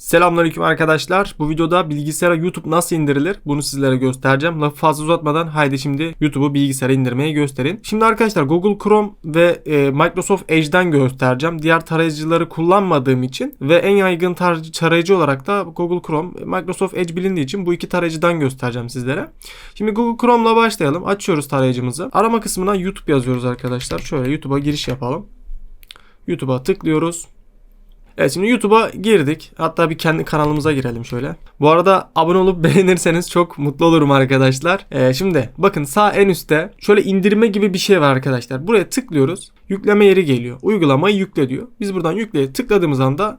Selamünaleyküm arkadaşlar. Bu videoda bilgisayara YouTube nasıl indirilir bunu sizlere göstereceğim. Lafı fazla uzatmadan haydi şimdi YouTube'u bilgisayara indirmeyi gösterin. Şimdi arkadaşlar Google Chrome ve e, Microsoft Edge'den göstereceğim. Diğer tarayıcıları kullanmadığım için ve en yaygın tar- tarayıcı olarak da Google Chrome, Microsoft Edge bilindiği için bu iki tarayıcıdan göstereceğim sizlere. Şimdi Google Chrome'la başlayalım. Açıyoruz tarayıcımızı. Arama kısmına YouTube yazıyoruz arkadaşlar. Şöyle YouTube'a giriş yapalım. YouTube'a tıklıyoruz. Evet şimdi YouTube'a girdik. Hatta bir kendi kanalımıza girelim şöyle. Bu arada abone olup beğenirseniz çok mutlu olurum arkadaşlar. Ee, şimdi bakın sağ en üstte şöyle indirme gibi bir şey var arkadaşlar. Buraya tıklıyoruz. Yükleme yeri geliyor. Uygulamayı yükle diyor. Biz buradan yükleye tıkladığımız anda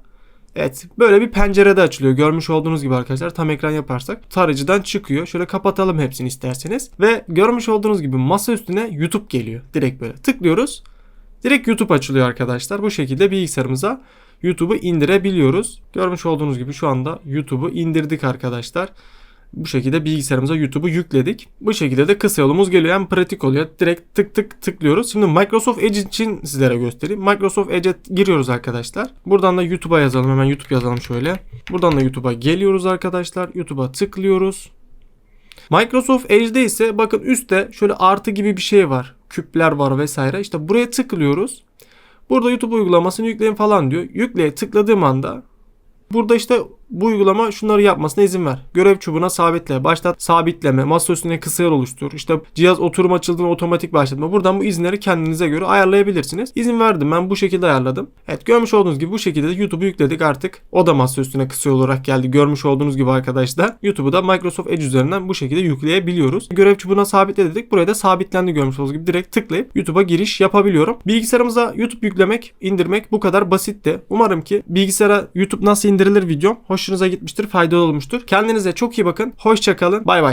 Evet böyle bir pencerede açılıyor. Görmüş olduğunuz gibi arkadaşlar tam ekran yaparsak tarayıcıdan çıkıyor. Şöyle kapatalım hepsini isterseniz. Ve görmüş olduğunuz gibi masa üstüne YouTube geliyor. Direkt böyle tıklıyoruz. Direkt YouTube açılıyor arkadaşlar. Bu şekilde bilgisayarımıza YouTube'u indirebiliyoruz. Görmüş olduğunuz gibi şu anda YouTube'u indirdik arkadaşlar. Bu şekilde bilgisayarımıza YouTube'u yükledik. Bu şekilde de kısa yolumuz geliyor. Hem pratik oluyor. Direkt tık tık tıklıyoruz. Şimdi Microsoft Edge için sizlere göstereyim. Microsoft Edge'e giriyoruz arkadaşlar. Buradan da YouTube'a yazalım. Hemen YouTube yazalım şöyle. Buradan da YouTube'a geliyoruz arkadaşlar. YouTube'a tıklıyoruz. Microsoft Edge'de ise bakın üstte şöyle artı gibi bir şey var. Küpler var vesaire. İşte buraya tıklıyoruz. Burada YouTube uygulamasını yükleyin falan diyor. Yükleye tıkladığım anda burada işte bu uygulama şunları yapmasına izin ver. Görev çubuğuna sabitle, başlat sabitleme, masa üstüne kısa oluştur. İşte cihaz oturum açıldığında otomatik başlatma. Buradan bu izinleri kendinize göre ayarlayabilirsiniz. İzin verdim ben bu şekilde ayarladım. Evet görmüş olduğunuz gibi bu şekilde de YouTube'u yükledik artık. O da masa üstüne kısa olarak geldi. Görmüş olduğunuz gibi arkadaşlar. YouTube'u da Microsoft Edge üzerinden bu şekilde yükleyebiliyoruz. Görev çubuğuna sabitle dedik. Buraya da sabitlendi görmüş olduğunuz gibi. Direkt tıklayıp YouTube'a giriş yapabiliyorum. Bilgisayarımıza YouTube yüklemek, indirmek bu kadar basitti. Umarım ki bilgisayara YouTube nasıl indirilir videom hoşunuza gitmiştir, faydalı olmuştur. Kendinize çok iyi bakın. Hoşça kalın. Bay bay.